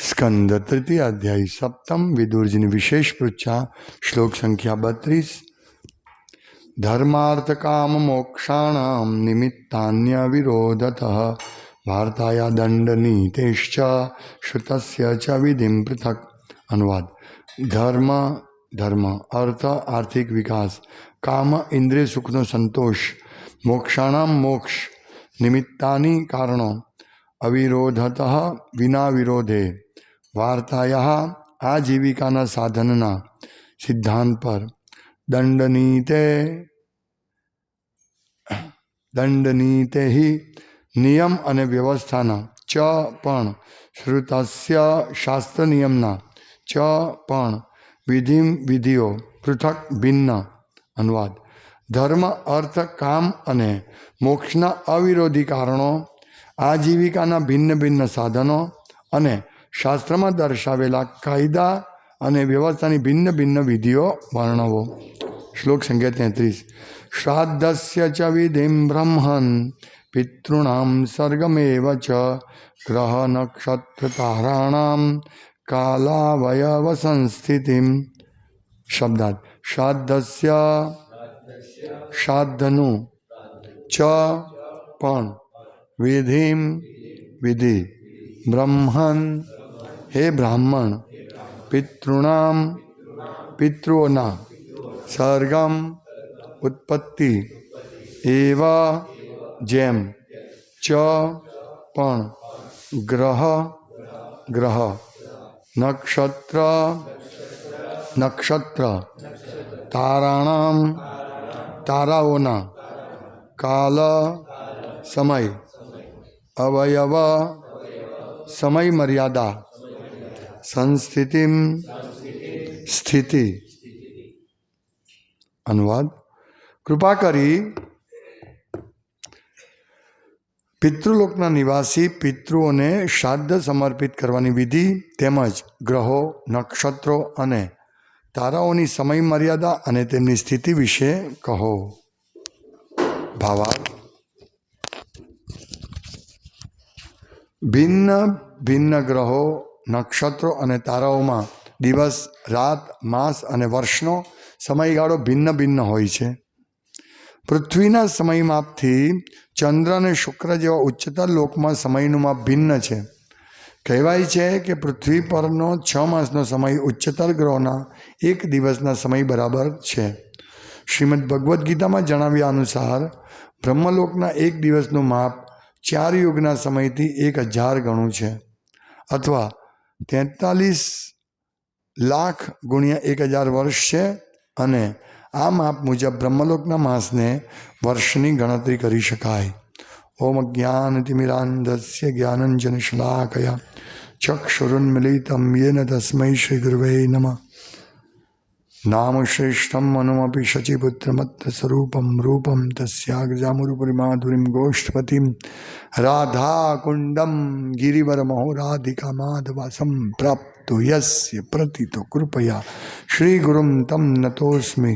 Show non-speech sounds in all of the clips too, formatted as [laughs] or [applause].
સ્કંદ તૃતીય અધ્યાય સપ્તમ વિદુરજીની વિશેષ પૃચ્છા, શ્લોક સંખ્યા બત્રીસ. ધર્માર્થ કામ મોક્ષાણામ નિમિત્તાન્ય વિરોધત વાર્તાયા દંડ નીતેશ્ચ શ્રુતસ્ય ચ વિધિમ પૃથક. અનુવાદ. ધર્મ ધર્મ, અર્થ, આર્થિક વિકાસ, કામ, ઇન્દ્રિય સુખનો સંતોષ, મોક્ષાણામ મોક્ષ, નિમિત્તાની કારણો, અવિરોધત વિના વિરોધે. વાર્તાયા આજીવિકાના સાધનના સિદ્ધાંત પર દંડનીતે દંડનીતે નિયમ અને વ્યવસ્થાના ચ પણ શ્રુતસ્ય શાસ્ત્ર નિયમના ચ પણ વિધિ વિધિઓ પૃથક ભિન્ન અનુવાદ. ધર્મ, અર્થ, કામ અને મોક્ષના અવિરોધી કારણો, આજીવિકાના ભિન્ન ભિન્ન સાધનો અને શાસ્ત્રમાં દર્શાવેલા કાયદા અને વ્યવસ્થાની ભિન્ન ભિન્ન વિધિઓ વર્ણવો. શ્લોક સંખ્યા તેત્રીસ. શ્રાદ્ધસ્ય ચ વિધિમ બ્રહ્મન, પિતૃણામ સર્ગમેવ ચ, ગ્રહ નક્ષત્ર તારાણામ કાલાવયવ સંસ્થિતિ શબ્દાર્થ. શ્રાદ્ધસ્ય શ્રાદ્ધનું ચ પણ વિધિમ વિધિ બ્રહ્મન હે બ્રાહ્મણ પિતૃણામ પિતૃઓના સર્ગમ ઉત્પત્તિ એવા જેમ ચ પણ ગ્રહ ગ્રહ, નક્ષત્ર નક્ષત્ર, તારાણામ, તારાઓના કાલ, સમય, અવયવ, સમય મર્યાદા સંસ્થિતિમ સ્થિતિ અનુવાદ કૃપા કરી પિતૃલોકના નિવાસી પિતૃઓને શ્રાદ્ધ સમર્પિત કરવાની વિધિ તેમજ ગ્રહો નક્ષત્રો અને તારાઓની સમય મર્યાદા અને તેમની સ્થિતિ વિશે કહો ભાવાર્થ ભિન્ન ભિન્ન ગ્રહો નક્ષત્રો અને તારાઓમાં દિવસ, રાત, માસ અને વર્ષનો સમયગાળો ભિન્ન ભિન્ન હોય છે. પૃથ્વીના સમય માપથી ચંદ્ર અને શુક્ર જેવા ઉચ્ચતર લોકમાં સમયનું માપ ભિન્ન છે. કહેવાય છે કે પૃથ્વી પરનો છ માસનો સમય ઉચ્ચતર ગ્રહોના એક દિવસના સમય બરાબર છે. શ્રીમદ ભગવદ્ ગીતામાં જણાવ્યા અનુસાર, બ્રહ્મલોકના એક દિવસનું માપ ચાર યુગના સમયથી એક હજાર ગણું છે. અથવા તેતાલીસ લાખ ગુણ્યા એક હજાર વર્ષ છે અને આ માપ મુજબ બ્રહ્મલોકના માસને વર્ષની ગણતરી કરી શકાય. ઓમ જ્ઞાનતિમિરાંધસ્ય જ્ઞાનંજન શલાકયા. ચક્ષુરુન્મિલિતમ યેન તસ્મૈ શ્રી ગુરવે નમઃ. નામ શ્રેષ્ઠમ મનુમપી શચિપુત્રમત્ર સ્વરૂપમ રૂપમ તસ્યાગ્રજામુરુપરિમાધુરીમ ગોષ્ઠપતિમ રાધાકુંડમ ગિરિવરમહો રાધિકા માધવાસમ પ્રાપ્તો યસ્ય પ્રતિતો કૃપયા શ્રીગુરુમ તમ નતોસ્મિ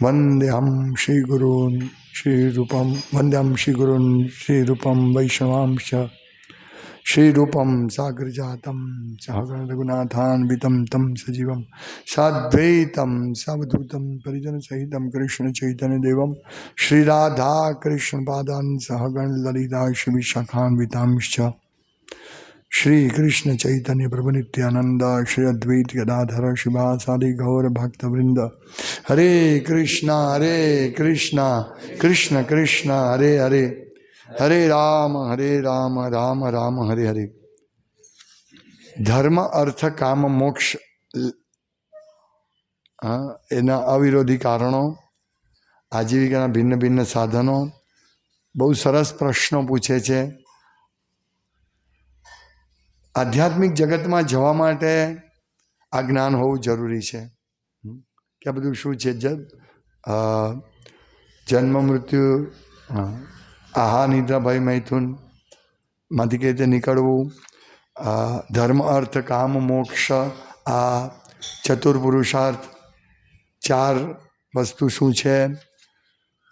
વંદ્યહમ શ્રીગુરૂન શ્રીરૂપમ વંદ્યમ શ્રીગુરૂન શ્રીરૂપમ વૈષ્ણવાંશ શ્રીરૂપમ સાગરજાતમ સહગણ રઘુનાથાન્વિતમ તમ સજીવમ સાદ્વૈતમ સાવધૂતમ પરિજન સહિતમ કૃષ્ણ ચૈતન્ય દેવમ શ્રી રાધા કૃષ્ણ પાદાન સહગણ લલિતા શ્રી વિશાખાન્વિતાંશ્ચ શ્રી કૃષ્ણ ચૈતન્ય પ્રભુ નિત્યાનંદ શ્રી અદ્વૈત ગદાધર શિવાસાદિ ગૌર ભક્તવૃંદ હરે કૃષ્ણ હરે કૃષ્ણ કૃષ્ણ કૃષ્ણ હરે હરે હરે રામ હરે રામ રામ રામ, હરે હરે. ધર્મ, અર્થ, કામ, મોક્ષ એના અવિરોધી કારણો, આજીવિકાના ભિન્ન ભિન્ન સાધનો, બહુ સરસ પ્રશ્નો પૂછે છે. આધ્યાત્મિક જગતમાં જવા માટે આ જ્ઞાન હોવું જરૂરી છે. કે બધું શું છે? જન્મ, મૃત્યુ આહા નિદ્રાભાઈ મૈથુનમાંથી કે રીતે નીકળવું ધર્મ અર્થ, કામ મોક્ષ, આ ચતુર્પુરુષાર્થ, ચાર વસ્તુ શું છે?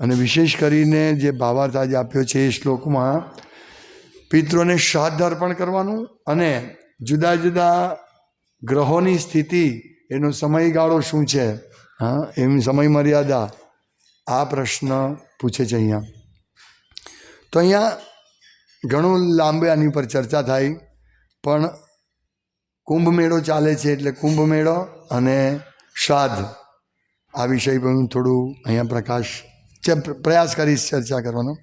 અને વિશેષ કરીને જે ભાવાર્થ આજે આપ્યો છે એ શ્લોકમાં, પિતૃને શ્રાદ્ધ અર્પણ કરવાનું અને જુદા જુદા ગ્રહોની સ્થિતિ, એનો સમયગાળો શું છે? હા, એમ સમય મર્યાદા, આ પ્રશ્ન પૂછે છે અહીંયા. તો અહીંયા ઘણું લાંબે આની ઉપર ચર્ચા થાય, પણ કુંભ મેળો ચાલે છે એટલે કુંભ મેળો અને શ્રાદ્ધ. આ વિષય પર હું થોડું અહીંયા પ્રકાશ ચ- પ્રયાસ કરીશ ચર્ચા કરવાનો.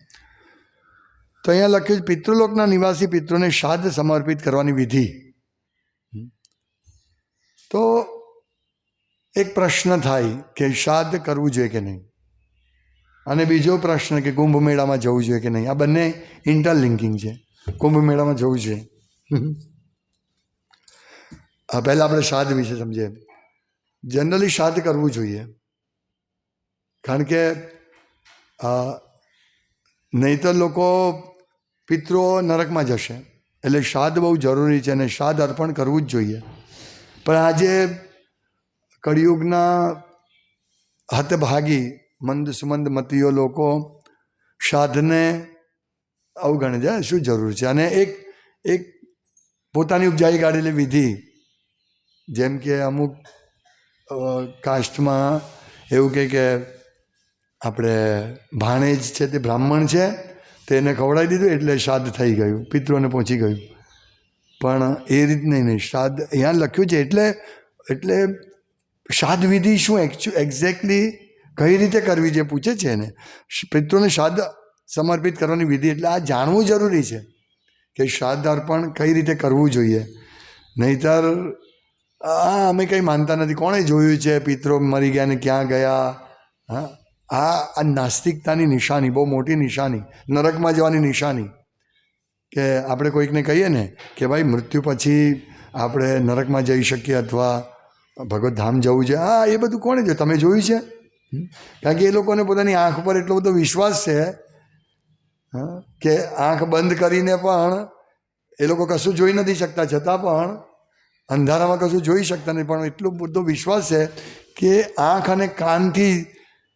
તો અહીંયા લખ્યું છે, પિતૃલોકના નિવાસી પિતૃને શ્રાદ્ધ સમર્પિત કરવાની વિધિ. તો એક પ્રશ્ન થાય કે શ્રાદ્ધ કરવું જોઈએ કે નહીં? અને બીજો પ્રશ્ન કે કુંભ મેળામાં જવું જોઈએ કે નહીં? આ બંને ઇન્ટરલિંકિંગ છે. કુંભ મેળામાં જવું છે આ પહેલાં આપણે શ્રાદ્ધ વિશે સમજીએ. જનરલી શ્રાદ્ધ કરવું જોઈએ. કારણ કે નહીંતર લોકો પિતૃઓ નરકમાં જશે. એટલે શ્રાદ્ધ બહુ જરૂરી છે અને શ્રાદ્ધ અર્પણ કરવું જ જોઈએ. પણ આજે કળિયુગના હતભાગી મંદ સુમંદ મતીઓ લોકો શ્રાદ્ધને અવગણે છે શું જરૂર છે? અને એક એક પોતાની ઉપજાઈ કાઢેલી વિધિ, જેમ કે અમુક કાસ્ટમાં એવું કહે કે આપણે ભાણેજ છે તે બ્રાહ્મણ છે તેને ખવડાવી દીધું એટલે શ્રાદ્ધ થઈ ગયું પિત્રોને પહોંચી ગયું. પણ એ રીત નહીં નહીં, શ્રાદ્ધ અહીંયા લખ્યું છે એટલે એટલે શ્રાદ્ધ વિધિ શું એક્ઝેક્ટલી કઈ રીતે કરવી જે પૂછે છે એને. પિતૃને શ્રાદ્ધ સમર્પિત કરવાની વિધિ એટલે આ જાણવું જરૂરી છે કે શ્રાદ્ધ અર્પણ કઈ રીતે કરવું જોઈએ. નહીતર, આ અમે કંઈ માનતા નથી. કોણે જોયું છે પિત્રો મરી ગયા ને ક્યાં ગયા? હા? આ આ નાસ્તિકતાની નિશાની, બહુ મોટી નિશાની, નરકમાં જવાની નિશાની કે આપણે કોઈકને કહીએ ને કે ભાઈ મૃત્યુ પછી આપણે નરકમાં જઈ શકીએ અથવા ભગવત ધામ જવું છે. હા એ બધું કોણે જોયું? તમે જોયું છે? કારણ કે એ લોકોને પોતાની આંખ પર એટલો બધો વિશ્વાસ છે કે આંખ બંધ કરીને પણ એ લોકો કશું જોઈ નથી શકતા છતાં પણ અંધારામાં કશું જોઈ શકતા નહીં પણ એટલો બધો વિશ્વાસ છે કે આંખ અને કાનથી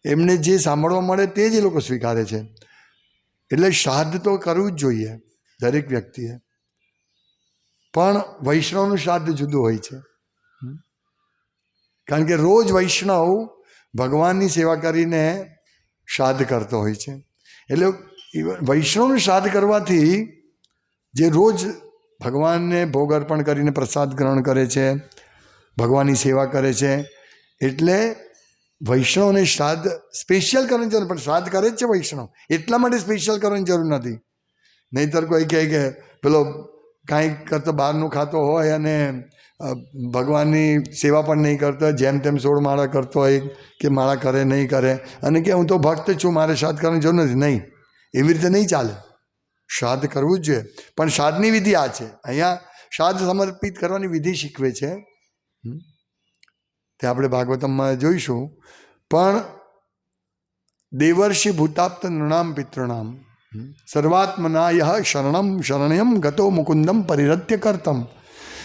એમને જે સાંભળવા મળે તે જ એ લોકો સ્વીકારે છે. એટલે શ્રાદ્ધ તો કરવું જ જોઈએ દરેક વ્યક્તિએ. પણ વૈષ્ણવનું શ્રાદ્ધ જુદું હોય છે. કારણ કે રોજ વૈષ્ણવ ભગવાનની સેવા કરીને શ્રાદ્ધ કરતો હોય છે. એટલે વૈષ્ણવનું શ્રાદ્ધ કરવાથી જે રોજ ભગવાનને ભોગ અર્પણ કરીને પ્રસાદ ગ્રહણ કરે છે, ભગવાનની સેવા કરે છે, એટલે વૈષ્ણવને શ્રાદ્ધ સ્પેશિયલ કરવાની જરૂર, પણ શ્રાદ્ધ કરે જ છે વૈષ્ણવ. એટલા માટે સ્પેશિયલ કરવાની જરૂર નથી. નહીંતર કોઈ કહે કે, પેલો કાંઈક કરતો બહારનું ખાતો હોય અને ભગવાનની સેવા પણ નહીં કરતો, જેમ તેમ સોળ માળા કરતો હોય કે માળા કરે, નહીં કરે. અને કે હું તો ભક્ત છું, મારે શ્રાદ્ધ કરવાની જરૂર નથી. નહીં. એવી રીતે નહીં ચાલે. શ્રાદ્ધ કરવું જ જોઈએ. પણ શ્રાદ્ધની વિધિ આ છે. અહીંયા શ્રાદ્ધ સમર્પિત કરવાની વિધિ શીખવે છે. તે આપણે ભાગવતમમાં જોઈશું. પણ દેવર્ષિ ભૂતાપ્ત નૃણામ પિતૃણામ. સર્વાત્મના યહ શરણમ, શરણ્યમ ગતો મુકુંદમ પરિરત્ય કરતમ.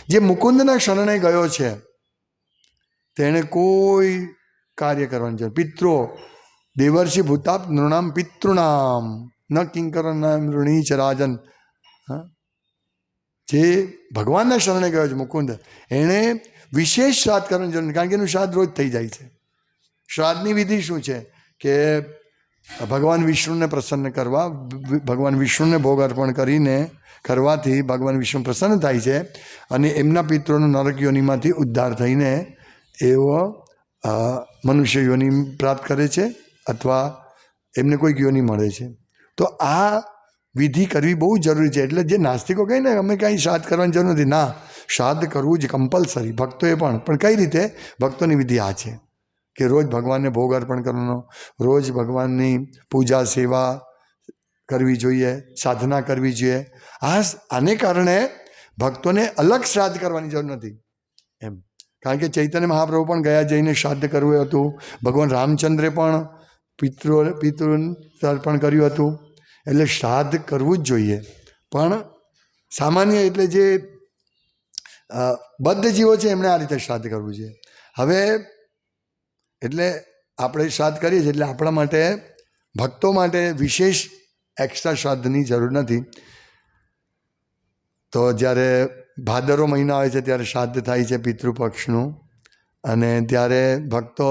જે મુકુંદના શરણે ગયો છે, તેણે કોઈ કાર્ય કરવાની જરૂર પિત્રો દેવર્ષિ ભૂતાપ નૃણામ પિતૃણામ, ન કિંકર નામ ચ રાજન જે ભગવાનના શરણે ગયો છે મુકુંદ, એણે વિશેષ શ્રાદ્ધ કરવાની જરૂર કારણ કે એનું શ્રાદ્ધ રોજ થઈ જાય છે. શ્રાદ્ધની વિધિ શું છે? કે ભગવાન વિષ્ણુને પ્રસન્ન કરવા, ભગવાન વિષ્ણુને ભોગ અર્પણ કરીને કરવાથી ભગવાન વિષ્ણુ પ્રસન્ન થાય છે અને એમના પિત્રોનો નરક યોનિમાંથી ઉદ્ધાર થઈને એવો મનુષ્ય યોનિ પ્રાપ્ત કરે છે અથવા એમને કોઈક યોનિ મળે છે. તો આ વિધિ કરવી બહુ જરૂરી છે. એટલે જે નાસ્તિકો કહે ને, અમે કાંઈ શ્રાદ્ધ કરવાની જરૂર નથી. ના શ્રાદ્ધ કરવું જ કમ્પલસરી ભક્તોએ પણ. પણ કઈ રીતે? ભક્તોની વિધિ આ છે કે રોજ ભગવાનને ભોગ અર્પણ કરવાનો, રોજ ભગવાનની પૂજા, સેવા કરવી જોઈએ, સાધના કરવી જોઈએ. આ આને કારણે ભક્તોને અલગ શ્રાદ્ધ કરવાની જરૂર નથી. એમ. કારણ કે ચૈતન્ય મહાપ્રભુ પણ ગયા જઈને શ્રાદ્ધ કરવું હતું. ભગવાન રામચંદ્રે પણ પિતૃ પિતૃ તર્પણ કર્યું હતું. એટલે શ્રાદ્ધ કરવું જ જોઈએ. પણ સામાન્ય એટલે જે બદ્ધ જીવો છે એમણે આ રીતે શ્રાદ્ધ કરવું છે હવે એટલે આપણે શ્રાદ્ધ કરીએ છીએ એટલે આપણા માટે, ભક્તો માટે વિશેષ એક્સ્ટ્રા શ્રાદ્ધની જરૂર નથી. તો જ્યારે ભાદરો મહિનો આવે છે, ત્યારે શ્રાદ્ધ થાય છે પિતૃપક્ષનું. અને ત્યારે ભક્તો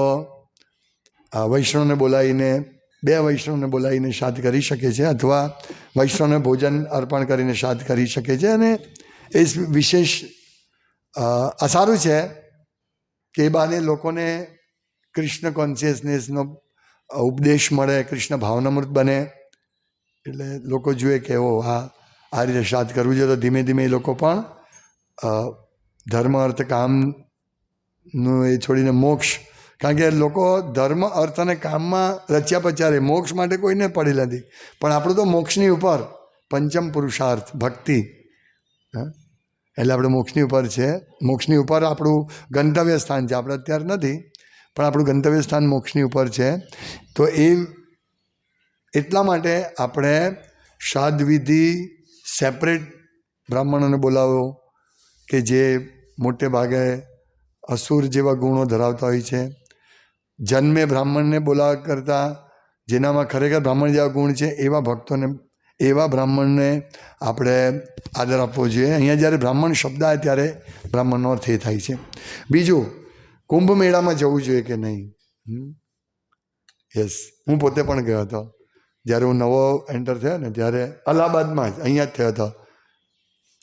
વૈષ્ણવને બોલાવીને, બે વૈષ્ણવને બોલાવીને શ્રાદ્ધ કરી શકે છે અથવા વૈષ્ણવને ભોજન અર્પણ કરીને શ્રાદ્ધ કરી શકે છે. અને એ વિશેષ અસારું છે કે એ બાને લોકોને કૃષ્ણ કોન્શિયસનેસનો ઉપદેશ મળે, કૃષ્ણ ભાવનામૃત બને. એટલે લોકો જુએ કે ઓ આ આ રીતે શ્રાદ્ધ કરવું જોઈએ. તો ધીમે ધીમે એ લોકો પણ ધર્મ અર્થ કામનું એ છોડીને મોક્ષ, કારણ કે લોકો ધર્મ અર્થ અને કામમાં રચ્યા પચારે મોક્ષ માટે કોઈને પડી નથી. પણ આપણું તો મોક્ષની ઉપર, પંચમ પુરુષાર્થ, ભક્તિ એટલે આપણે મોક્ષની ઉપર છે. મોક્ષની ઉપર આપણું ગંતવ્ય સ્થાન છે. આપણે અત્યારે નથી, પણ આપણું ગંતવ્ય સ્થાન મોક્ષની ઉપર છે. તો એ એટલા માટે આપણે શ્રાદ્ધ વિધિ સેપરેટ બ્રાહ્મણોને બોલાવો કે જે મોટે ભાગે અસુર જેવા ગુણો ધરાવતા હોય છે. જન્મે બ્રાહ્મણને બોલાવા કરતાં જેનામાં ખરેખર બ્રાહ્મણ જેવા ગુણ છે, એવા ભક્તોને, એવા બ્રાહ્મણને આપણે આદર આપવો જોઈએ. અહીંયા જ્યારે બ્રાહ્મણ શબ્દ આવે ત્યારે બ્રાહ્મણનો અર્થ એ થાય છે. બીજું કુંભ મેળામાં જવું જોઈએ કે નહીં? યસ હું પોતે પણ ગયો હતો. જ્યારે હું નવો એન્ટર થયો ને ત્યારે અલ્હાબાદમાં જ અહીંયા જ થયો હતો.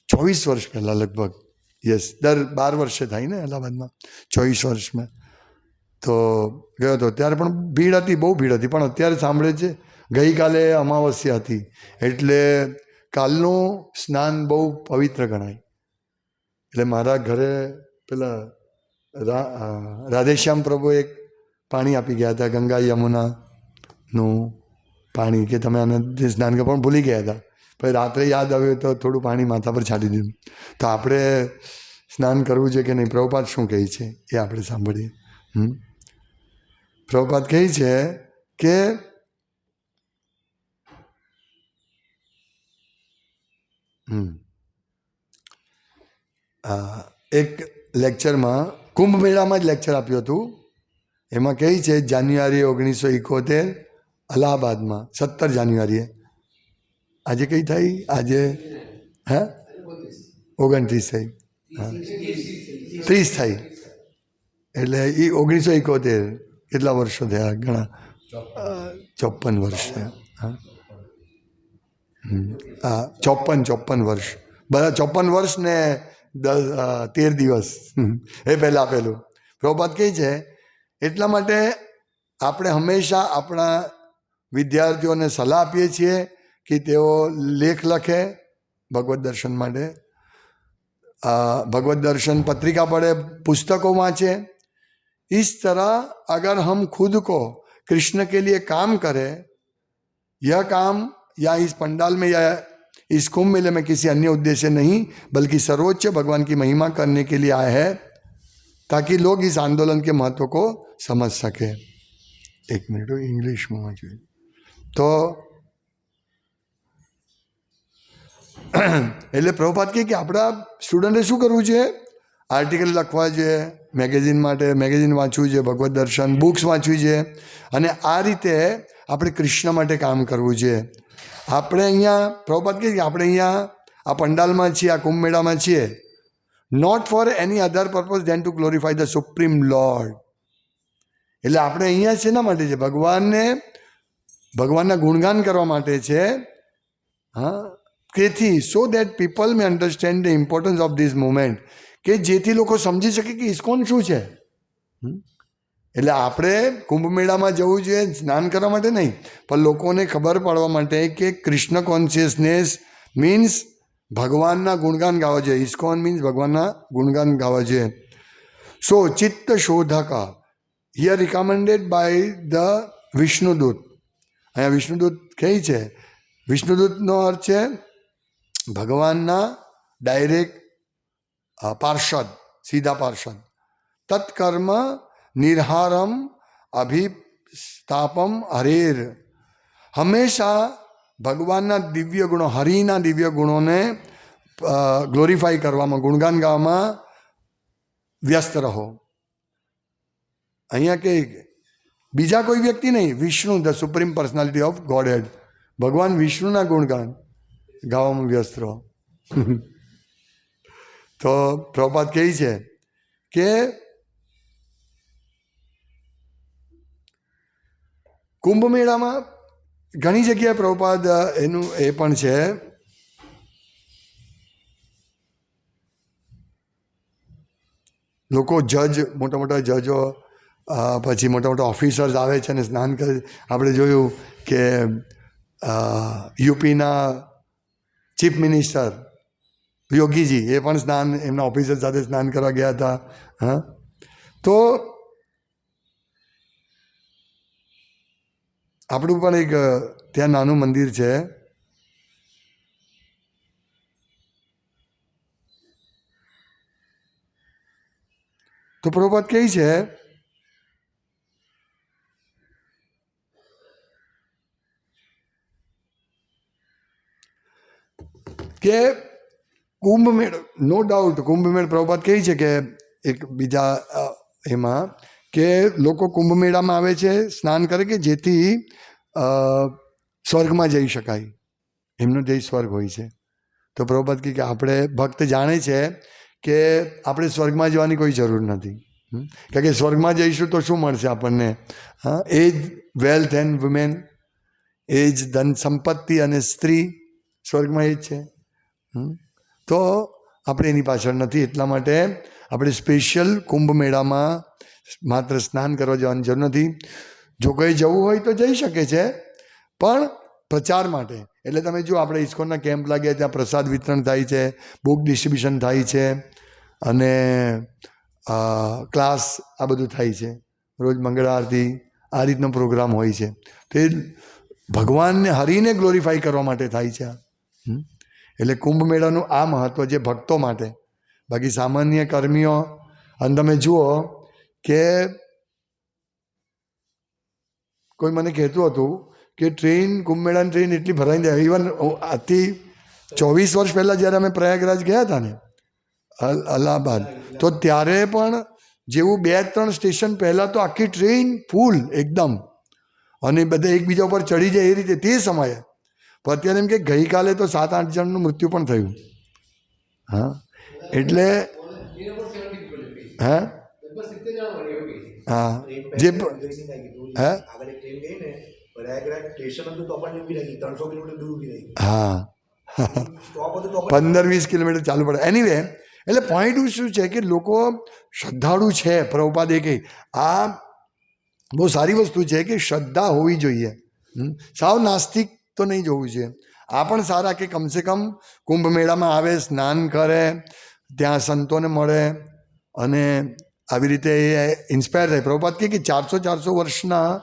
ચોવીસ વર્ષ પહેલાં લગભગ. યસ દર બાર વર્ષે થાય ને અલ્હાબાદમાં. ચોવીસ વર્ષમાં. તો ગયો હતો. ત્યારે પણ ભીડ હતી, બહુ ભીડ હતી. પણ અત્યારે સાંભળે છે, ગઈકાલે અમાવસ્યા હતી. એટલે કાલનું સ્નાન બહુ પવિત્ર ગણાય. એટલે મારા ઘરે પેલા રાધેશ્યામ પ્રભુ એક પાણી આપી ગયા હતા, ગંગા યમુનાનું. પાણી કે તમે આને સ્નાન કરવા ભૂલી ગયા હતા. પછી રાત્રે યાદ આવ્યું તો થોડું પાણી માથા પર છાંટી દીધું. તો આપણે સ્નાન કરવું છે કે નહીં? પ્રભુપાદ શું કહે છે? એ આપણે સાંભળીએ. હમ? પ્રભુપાદ કહે છે કે એક લેક્ચરમાં કુંભ મેળામાં જ લેક્ચર આપ્યું હતું. એમાં કહે છે, જાન્યુઆરી ઓગણીસો એકોતેર અલ્હાબાદમાં સત્તર જાન્યુઆરીએ. આજે કઈ થઈ? આજે, હે? ઓગણત્રીસ થઈ. હા. ત્રીસ થઈ. એટલે એ ઓગણીસો એકોતેર કેટલા વર્ષો થયા? ઘણા. ચોપન વર્ષ થયા. હા. હા ચોપન ચોપન વર્ષ. બધા ચોપન વર્ષ ને દસ તેર દિવસ. એ પહેલાં આપેલું. પ્રભુપાદ કહે છે, એટલા માટે આપણે હંમેશા આપણા વિદ્યાર્થીઓને સલાહ આપીએ છીએ કે તેઓ લેખ લખે ભગવત દર્શન માટે અ, भगवत दर्शन पत्रिका पढ़े पुस्तकों वाँचे इस तरह अगर हम खुद को कृष्ण के लिए काम करें यह काम या इस पंडाल में या इस कुंभ मेले में किसी अन्य उद्देश्य नहीं बल्कि सर्वोच्च भगवान की महिमा करने के लिए आए हैं ताकि लोग इस आंदोलन के महत्व को समझ सके एक मिनट इंग्लिश में वाँचू तो એટલે પ્રભુપાત કહે કે આપણા સ્ટુડન્ટે શું કરવું છે? આર્ટિકલ લખવા છે મેગેઝિન માટે મેગેઝિન વાંચવું છે, ભગવત દર્શન બુક્સ વાંચવી છે. અને આ રીતે આપણે કૃષ્ણ માટે કામ કરવું છે. આપણે અહીંયા પ્રભુપાત કહે કે આપણે અહીંયા, આ પંડાલમાં છીએ, આ કુંભ મેળામાં છીએ. Not for any other purpose than to glorify the supreme lord એટલે આપણે અહીંયા શેના માટે છે? ભગવાનને ભગવાનના ગુણગાન કરવા માટે છે. હા તેથી so that people may understand the importance of this moment કે જેથી લોકો સમજી શકે કે ઇસ્કોન શું છે? એટલે આપણે કુંભ મેળામાં જવું જોઈએ, સ્નાન કરવા માટે નહીં. પણ લોકોને ખબર પાડવા માટે કે કૃષ્ણ કોન્શિયસનેસ મીન્સ ભગવાનના ગુણગાન ગાવા જોઈએ. ઇસ્કોન મીન્સ ભગવાનના ગુણગાન ગાવા જોઈએ. સો ચિત્ત શોધક here recommended by the Vishnuduta અહીંયા વિષ્ણુદૂત કઈ છે, વિષ્ણુદૂતનો અર્થ છે, ભગવાનના ડાયરેક્ટ પાર્ષદ, સીધા પાર્ષદ. તત્કર્મ, નિર્હારમ, અભિસ્થાપમ હરેર હંમેશા ભગવાનના દિવ્ય ગુણો, હરિના દિવ્ય ગુણોને ગ્લોરીફાઈ કરવામાં, ગુણગાન ગાવામાં વ્યસ્ત રહો. અહીંયા કે બીજા કોઈ વ્યક્તિ નહીં, Vishnu the supreme personality of Godhead ભગવાન વિષ્ણુના ગુણગાન. ગાવામાં વ્યસ્ત રહો. [laughs] તો પ્રભાત કહે છે કે કુંભ મેળામાં ઘણી જગ્યાએ પ્રભુપાદ એનું એ પણ છે લોકો જજ મોટા મોટા જજો પછી મોટા મોટા ઓફિસર્સ આવે છે અને સ્નાન કરે આપણે જોયું કે યુપીના ચીફ મિનિસ્ટર યોગીજી એ પણ સ્નાન, એમના ઓફિસર સાથે સ્નાન કરવા ગયા હતા, હા. તો આપણું પણ એક, ત્યાં નાનું મંદિર છે. તો પ્રભુપાત કહે છે? કે કુંભમેળ નો ડાઉટ કુંભમેળ પ્રભુપાદ કહે છે કે એક બીજા એમાં કે લોકો કુંભમેળામાં આવે છે, સ્નાન કરે કે જેથી સ્વર્ગમાં જઈ શકાય. એમનો જય સ્વર્ગ હોય છે. તો પ્રભુપાદ કહે કે આપણે ભક્ત જાણે છે કે આપણે સ્વર્ગમાં જવાની કોઈ જરૂર નથી. કારણ કે સ્વર્ગમાં જઈશું તો શું મળશે આપણને? હા એ જ વેલ્થ એન્ડ વુમેન એ જ ધન સંપત્તિ અને સ્ત્રી સ્વર્ગમાં એ જ છે? તો આપણે એની પાછળ નથી. એટલા માટે આપણે સ્પેશિયલ કુંભ મેળામાં માત્ર સ્નાન કરવા જવાની જરૂર નથી. જો કોઈ જવું હોય તો જઈ શકે છે, પણ પ્રચાર માટે. એટલે તમે જો આપણે ઇસ્કોનના કેમ્પ લાગ્યા, ત્યાં પ્રસાદ વિતરણ થાય છે બુક ડિસ્ટ્રીબ્યુશન થાય છે, અને ક્લાસ આ બધું થાય છે. રોજ મંગળ આરતી આ રીતનો પ્રોગ્રામ હોય છે. તે ભગવાનને હરીને ગ્લોરીફાઈ કરવા માટે થાય છે આ? એટલે કુંભ મેળાનું આ મહત્વ છે ભક્તો માટે. બાકી સામાન્ય કર્મીઓ, અને તમે જુઓ કે કોઈ મને કહેતું હતું કે ટ્રેન કુંભ મેળાની ટ્રેન એટલી ભરાઈ જાય. ઇવન આથી ચોવીસ વર્ષ પહેલાં જ્યારે અમે પ્રયાગરાજ ગયા હતા ને, અલ- અલ્હાબાદ, તો ત્યારે પણ જેવું બે ત્રણ સ્ટેશન પહેલાં તો આખી ટ્રેન ફૂલ, એકદમ. અને બધા એકબીજા ઉપર ચડી જાય એ રીતે તે સમયે પણ અત્યારે એમ કે ગઈકાલે તો સાત આઠ જણનું મૃત્યુ પણ થયું. હા? એટલે હે? હા. જે પ- હે? આગળ એક ટ્રેન ગઈ ને પ્રયાગરાજ સ્ટેશન હતું તો પણ ઊભી રહી ત્રણસો કિલોમીટર દૂર ઊભી રહી હા. સ્ટોપ હતું તો પણ પંદર વીસ કિલોમીટર ચાલુ પડે. એનીવે એટલે પોઈન્ટ શું છે કે લોકો શ્રદ્ધાળુ છે, પ્રભુપાદ એ કહી. આ બહુ સારી વસ્તુ છે કે શ્રદ્ધા હોવી જોઈએ. હમ? સાવ નાસ્તિક તો નહીં જોવું છે આ પણ સારા કે કમસે કમ કુંભ મેળામાં આવે, સ્નાન કરે, ત્યાં સંતોને મળે અને આવી રીતે એ ઇન્સ્પાયર થાય. પ્રભુપાદ કહે કે ચારસો ચારસો વર્ષના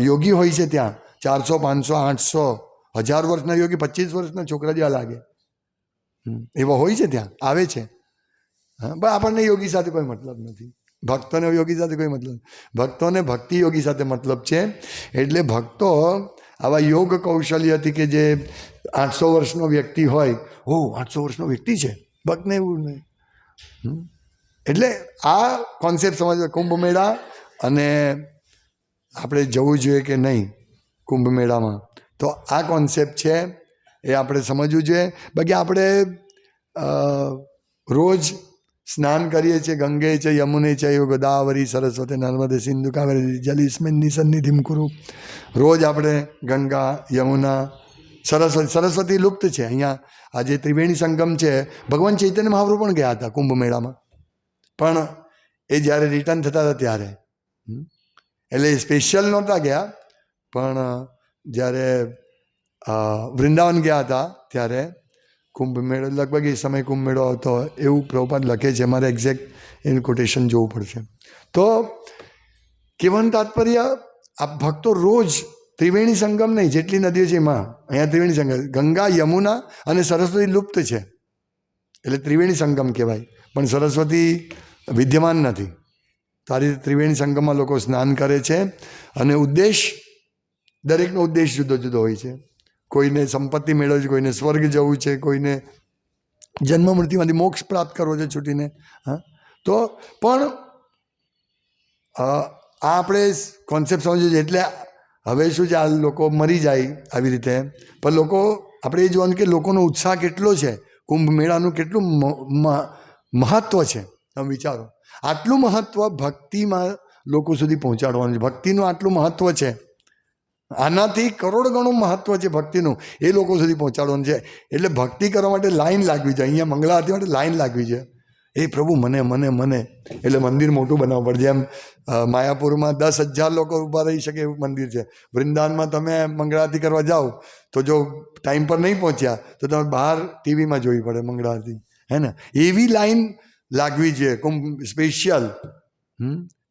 યોગી હોય છે ત્યાં. ચારસો, પાંચસો, આઠસો, હજાર વર્ષના યોગી, પચીસ વર્ષના છોકરા જેવા લાગે. એવા હોય છે ત્યાં. આવે છે. હા, પણ આપણને યોગી સાથે કોઈ મતલબ નથી. ભક્તોને યોગી સાથે કોઈ મતલબ ભક્તોને ભક્તિ યોગી સાથે મતલબ છે. એટલે ભક્તો આવા યોગ કૌશલ્યથી કે જે આઠસો વર્ષનો વ્યક્તિ હોય, ઓ, આઠસો વર્ષનો વ્યક્તિ છે, ભક્તને એવું નહીં. એટલે આ કોન્સેપ્ટ સમજવા કુંભ મેળા અને આપણે જવું જોઈએ કે નહીં કુંભ મેળામાં. તો આ કોન્સેપ્ટ છે, એ આપણે સમજવું જોઈએ. બાકી આપણે રોજ સ્નાન કરીએ છીએ, ગંગે છે, યમુને છે ગોદાવરી, સરસ્વતી, નર્મદે, સિંધુ, કાવેરી જલિસ્મિનની સન્નિધિમ કુરુ રોજ આપણે ગંગા, યમુના, સરસ્વતી સરસ્વતી લુપ્ત છે. અહીંયા આજે ત્રિવેણી સંગમ છે. ભગવાન ચૈતન્ય મહાપ્રભુ પણ ગયા હતા કુંભ મેળામાં. પણ એ જ્યારે રિટર્ન થતા હતા ત્યારે. એટલે સ્પેશિયલ નહોતા ગયા. પણ જ્યારે વૃંદાવન ગયા હતા ત્યારે કુંભ મેળો લગભગ એ સમય કુંભ મેળો આવતો હોય, એવું પ્રભુપાદ લખે છે. મારે એક્ઝેક્ટ એનું કોટેશન જોવું પડશે. તો કહેવાનું તાત્પર્ય, આ ભક્તો રોજ ત્રિવેણી સંગમ નહીં, જેટલી નદીઓ છે એમાં, અહીંયા ત્રિવેણી સંગમ, ગંગા, યમુના અને સરસ્વતી લુપ્ત છે. એટલે ત્રિવેણી સંગમ કહેવાય. પણ સરસ્વતી વિદ્યમાન નથી. તો આ રીતે ત્રિવેણી સંગમમાં લોકો સ્નાન કરે છે અને ઉદ્દેશ, દરેકનો ઉદ્દેશ જુદો જુદો હોય છે. કોઈને સંપત્તિ મેળવવી છે, કોઈને સ્વર્ગ જવું છે, કોઈને જન્મ મૃત્યુમાંથી મોક્ષ પ્રાપ્ત કરવો છે છૂટીને, હા? તો પણ આ આપણે કોન્સેપ્ટ સમજીએ એટલે હવે શું છે, આ લોકો મરી જાય આવી રીતે. પણ લોકો, આપણે એ જોવાનું કે લોકોનો ઉત્સાહ કેટલો છે, કુંભ મેળાનું કેટલું મહત્ત્વ છે, તમે વિચારો. આટલું મહત્ત્વ ભક્તિમાં લોકો સુધી પહોંચાડવાનું છે. ભક્તિનું આટલું મહત્ત્વ છે. આનાથી કરોડ ગણું મહત્ત્વ છે ભક્તિનું. એ લોકો સુધી પહોંચાડવાનું છે. એટલે ભક્તિ કરવા માટે લાઈન લાગવી છે અહીંયા મંગળા આરતી માટે લાઈન લાગવી છે. એ પ્રભુ મને મને મને. એટલે મંદિર મોટું બનાવવું પડે. જેમ માયાપુરમાં દસ હજાર લોકો ઊભા રહી શકે એવું મંદિર છે. વૃંદાવનમાં તમે મંગળા આરતી કરવા જાઓ, તો જો ટાઈમ પર નહીં પહોંચ્યા, તો તમે બહાર ટીવીમાં જોવી પડે મંગળા આરતી હે ને? એવી લાઈન લાગવી છે. સ્પેશિયલ.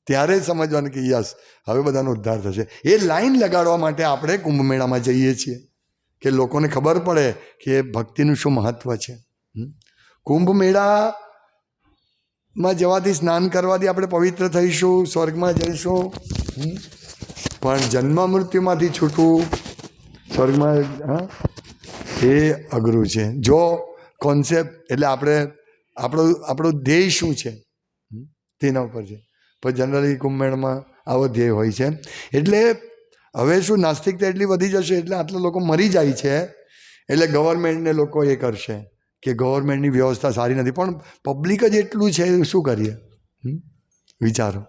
ત્યારે સમજવાનું કે યસ, હવે બધાનો ઉદ્ધાર થશે. એ લાઈન લગાડવા માટે આપણે કુંભમેળામાં જઈએ છીએ કે લોકોને ખબર પડે કે ભક્તિનું શું મહત્ત્વ છે. હમ. કુંભ જવાથી સ્નાન કરવાથી આપણે પવિત્ર થઈશું, સ્વર્ગમાં જઈશું. પણ જન્મ મૃત્યુમાંથી છૂટવું સ્વર્ગમાં, હા? એ અઘરું છે. જો કોન્સેપ્ટ એટલે આપણે, આપણો આપણો ધ્યેય શું છે? તેના ઉપર છે. પણ જનરલી કુંભમેળમાં આવો ધ્યેય હોય છે. એટલે હવે શું નાસ્તિકતા એટલી વધી જશે એટલે આટલા લોકો મરી જાય છે. એટલે ગવર્મેન્ટને લોકો એ કરશે કે ગવર્મેન્ટની વ્યવસ્થા સારી નથી. પણ પબ્લિક જ એટલું છે, શું કરીએ? વિચારો.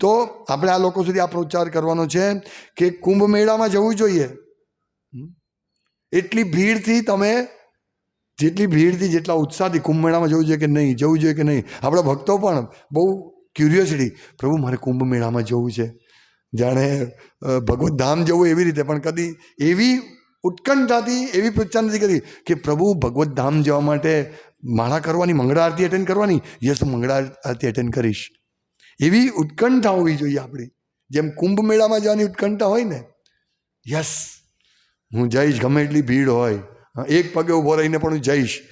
તો આપણે આ લોકો સુધી આ પ્રચાર કરવાનો છે કે કુંભ મેળામાં જવું જોઈએ? એટલી ભીડથી તમે જેટલી ભીડથી, જેટલા ઉત્સાહથી કુંભ મેળામાં જવું જોઈએ કે નહીં, જવું જોઈએ કે નહીં? આપણા ભક્તો પણ બહુ ક્યુરિયોસિટી પ્રભુ, મારે કુંભ મેળામાં જવું છે. જાણે ભગવત ધામ જવું એવી રીતે. પણ કદી એવી ઉત્કંઠાથી, એવી પ્રચાર નથી કરી કે, પ્રભુ, ભગવત ધામ જવા માટે માળા કરવાની, મંગળા આરતી અટેન્ડ કરવાની? યસ, હું મંગળા આરતી અટેન્ડ કરીશ. એવી ઉત્કંઠા હોવી જોઈએ આપણી. જેમ કુંભ મેળામાં જવાની ઉત્કંઠા હોય ને, યસ, હું જઈશ, ગમે એટલી ભીડ હોય. એક પગે ઊભો રહીને પણ જઈશ.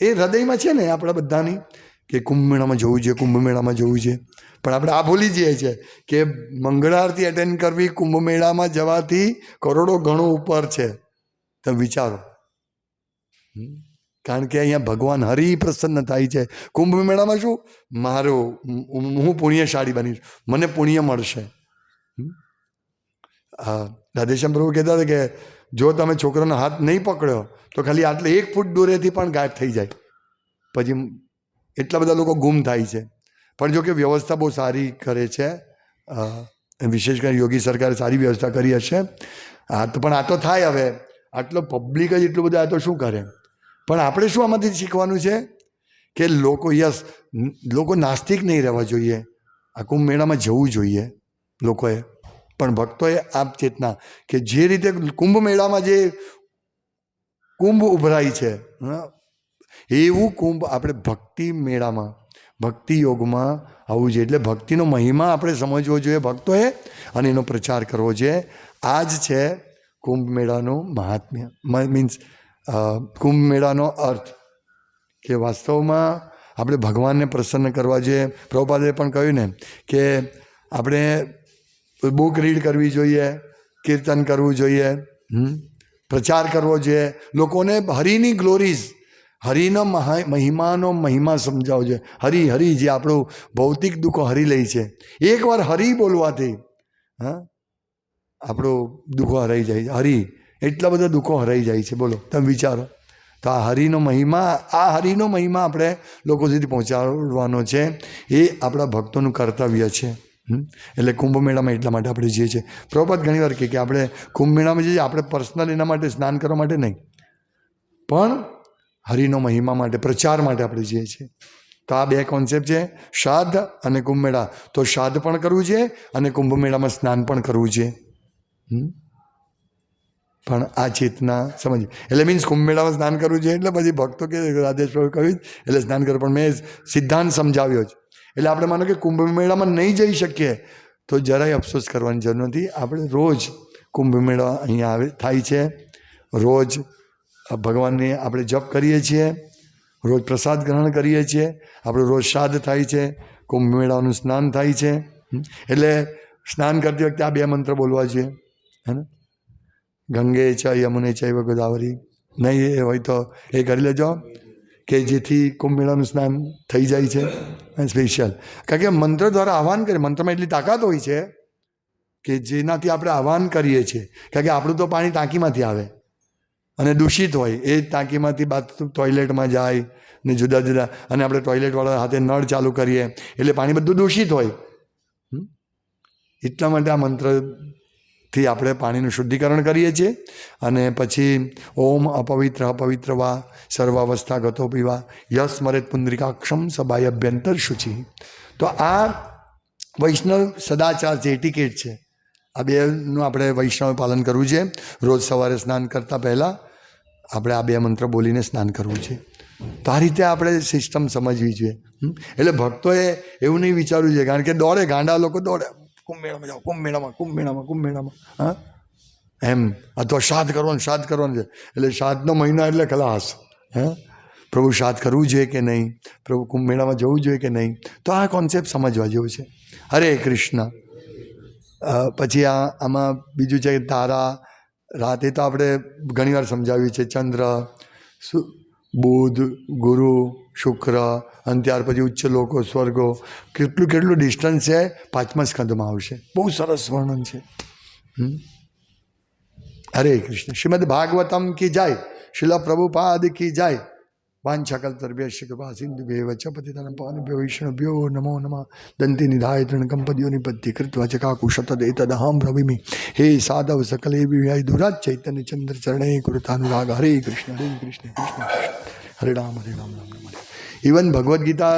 એ હૃદયમાં છે ને આપણા બધાની કે કુંભ મેળામાં જવું છે કુંભ મેળામાં જવું છે. પણ આપણે આ ભૂલી જઈએ છીએ કે મંગળારતી અટેન્ડ કરવી કુંભ મેળામાં જવાથી કરોડો ગણો ઉપર છે. તમે વિચારો. કારણ કે અહીંયા ભગવાન હરિ પ્રસન્ન થાય છે. કુંભ મેળામાં શું? મારો, હું પુણ્યશાળી બનીશ મને પુણ્ય મળશે? હા દાદેશ્યામ પ્રભુ કહેતા હતા કે જો તમે છોકરાનો હાથ નહીં પકડ્યો, તો ખાલી આટલે એક ફૂટ દૂરેથી પણ ગાયબ થઈ જાય. પછી એટલા બધા લોકો ગુમ થાય છે. પણ જો કે વ્યવસ્થા બહુ સારી કરે છે. વિશેષ કરીને યોગી સરકારે સારી વ્યવસ્થા કરી હશે. આ તો પણ આ તો થાય હવે. આટલો પબ્લિક જ એટલું બધું આ તો શું કરે? પણ આપણે શું આમાંથી શીખવાનું છે? કે લોકો યસ, લોકો નાસ્તિક નહીં રહેવા જોઈએ. આ કુંભ મેળામાં જવું જોઈએ લોકોએ. પણ ભક્તોએ આ ચેતના કે જે રીતે કુંભ મેળામાં જે કુંભ ઉભરાય છે એવું કુંભ આપણે ભક્તિ મેળામાં, ભક્તિ યોગમાં આવવું જોઈએ. એટલે ભક્તિનો મહિમા આપણે સમજવો જોઈએ ભક્તોએ અને એનો પ્રચાર કરવો જોઈએ. આ જ છે કુંભ મેળાનું મહાત્મ્ય મીન્સ કુંભ મેળાનો અર્થ કે વાસ્તવમાં આપણે ભગવાનને પ્રસન્ન કરવા જોઈએ. પ્રભુપાદે પણ કહ્યું ને કે આપણે બુક રીડ કરવી જોઈએ, કીર્તન કરવું જોઈએ? પ્રચાર કરવો જોઈએ. લોકોને હરિની ગ્લોરીઝ, હરિનો મહા, મહિમાનો મહિમા સમજાવવો જોઈએ. હરિ હરિ, જે આપણું ભૌતિક દુઃખો હરી લે છે. એકવાર હરિ બોલવાથી, હા, આપણું દુઃખો હરાઈ જાય છે. હરિ, એટલા બધા દુઃખો હરાઈ જાય છે. બોલો, તમે વિચારો. તો આ હરિનો મહિમા, આ હરિનો મહિમા આપણે લોકો સુધી પહોંચાડવાનો છે. એ આપણા ભક્તોનું કર્તવ્ય છે? એટલે કુંભ મેળામાં એટલા માટે આપણે જઈએ છીએ. પ્રભુપાદ ઘણી વાર કહે કે આપણે કુંભ મેળામાં જઈએ, આપણે પર્સનલ એના માટે સ્નાન કરવા માટે નહીં. પણ હરિનો મહિમા માટે, પ્રચાર માટે આપણે જઈએ છીએ. તો આ બે કોન્સેપ્ટ છે, શ્રાદ્ધ અને કુંભ મેળા તો શ્રાદ્ધ પણ કરવું છે અને કુંભ મેળામાં સ્નાન પણ કરવું છે? પણ આ ચેતના સમજ એટલે મીન્સ કુંભ મેળામાં સ્નાન કરવું છે એટલે પછી ભક્તો કે રાધેશ પ્રભુ કહ્યું એટલે સ્નાન કરવું પણ મેં સિદ્ધાંત સમજાવ્યો જ. એટલે આપણે માનો કે કુંભ મેળામાં નહીં જઈ શકીએ, તો જરાય અફસોસ કરવાની જરૂર નથી. આપણે રોજ કુંભ મેળા અહીંયા આવે, થાય છે. રોજ ભગવાનને આપણે જપ કરીએ છીએ, રોજ પ્રસાદ ગ્રહણ કરીએ છીએ, આપણો રોજ શ્રાદ્ધ થાય છે, કુંભ મેળાનું સ્નાન થાય છે. એટલે સ્નાન કરતી વખતે આ બે મંત્ર બોલવા જોઈએ, હે ને? ગંગે ચ, યમુને ચૈવ ગોદાવરી નહીં એ હોય તો એ કરી લેજો. કે જેથી કુંભ મેળાનું સ્નાન થઈ જાય છે. સ્પેશિયલ કારણ કે મંત્ર દ્વારા આહવાન કરે મંત્રમાં એટલી તાકાત હોય છે કે જેનાથી આપણે આહવાન કરીએ છીએ. કારણ કે આપણું તો પાણી ટાંકીમાંથી આવે. અને દૂષિત હોય. એ ટાંકીમાંથી બાથરૂમ ટોયલેટમાં જાય ને જુદા જુદા, અને આપણે ટોયલેટવાળા હાથે નળ ચાલુ કરીએ, એટલે પાણી બધું દૂષિત હોય? એટલા માટે આ મંત્રથી આપણે પાણીનું શુદ્ધિકરણ કરીએ છીએ અને પછી ઓમ અપવિત્ર અપવિત્ર વા સર્વાવસ્થા ગતો પીવા યસ મરેત પુંદ્રિકાક્ષમ સબાય અભ્યંતર શુચિ. તો આ વૈષ્ણવ સદાચાર છે એટિકેટ છે, આ બેનું આપણે વૈષ્ણવ પાલન કરવું છે. રોજ સવારે સ્નાન કરતાં પહેલાં આપણે આ બે મંત્ર બોલીને સ્નાન કરવું છે. તો આ રીતે આપણે સિસ્ટમ સમજવી જોઈએ. એટલે ભક્તોએ એવું નહીં વિચારવું જોઈએ, કારણ કે દોડે, ગાંડા લોકો દોડે. કુંભ મેળામાં જાઓ કુંભ મેળામાં કુંભ મેળામાં કુંભ મેળામાં હા? એમ. અથવા શ્રાદ્ધ કરવાનું શ્રાદ્ધ કરવાનું છે. એટલે શ્રાદ્ધનો મહિનો એટલે ખલાસ, હે? પ્રભુ શ્રાદ્ધ કરવું જોઈએ કે નહીં? પ્રભુ કુંભ મેળામાં જવું જોઈએ કે નહીં? તો આ કોન્સેપ્ટ સમજવા જેવું છે. હરે કૃષ્ણ. પછી આ, આમાં બીજું છે તારા, રાતે તો આપણે ઘણીવાર સમજાવ્યું છે ચંદ્ર બુધ, ગુરુ, શુક્ર અને ત્યાર પછી ઉચ્ચ લોકો, સ્વર્ગો, કેટલું કેટલું ડિસ્ટન્સ છે, પાંચમા સ્કંદમાં આવશે. બહુ સરસ વર્ણન છે. હરે કૃષ્ણ. શ્રીમદ ભાગવતમ કી જાય, શિલા પ્રભુપાદ કી જાય. વાંછકલ તરભ્ય કૃપા સિંધુ ભે ચ પતિતન વૈષ્ણવ્યો નમો નમઃ. દંતી નિધાય તૃણકંપદીઓ નિપત્તિ કૃત્વા ચ કાકુશત દેતદહમ બ્રવીમી હે સાધવ સકલે વિવ્યાય દુરાજ ચૈતન્ય ચંદ્ર ચરણે કૃતાનુરાગ હરે કૃષ્ણ હરે કૃષ્ણ કૃષ્ણ હરે રામ હરે રામ રામ. ઇવન ભગવદ્ ગીતા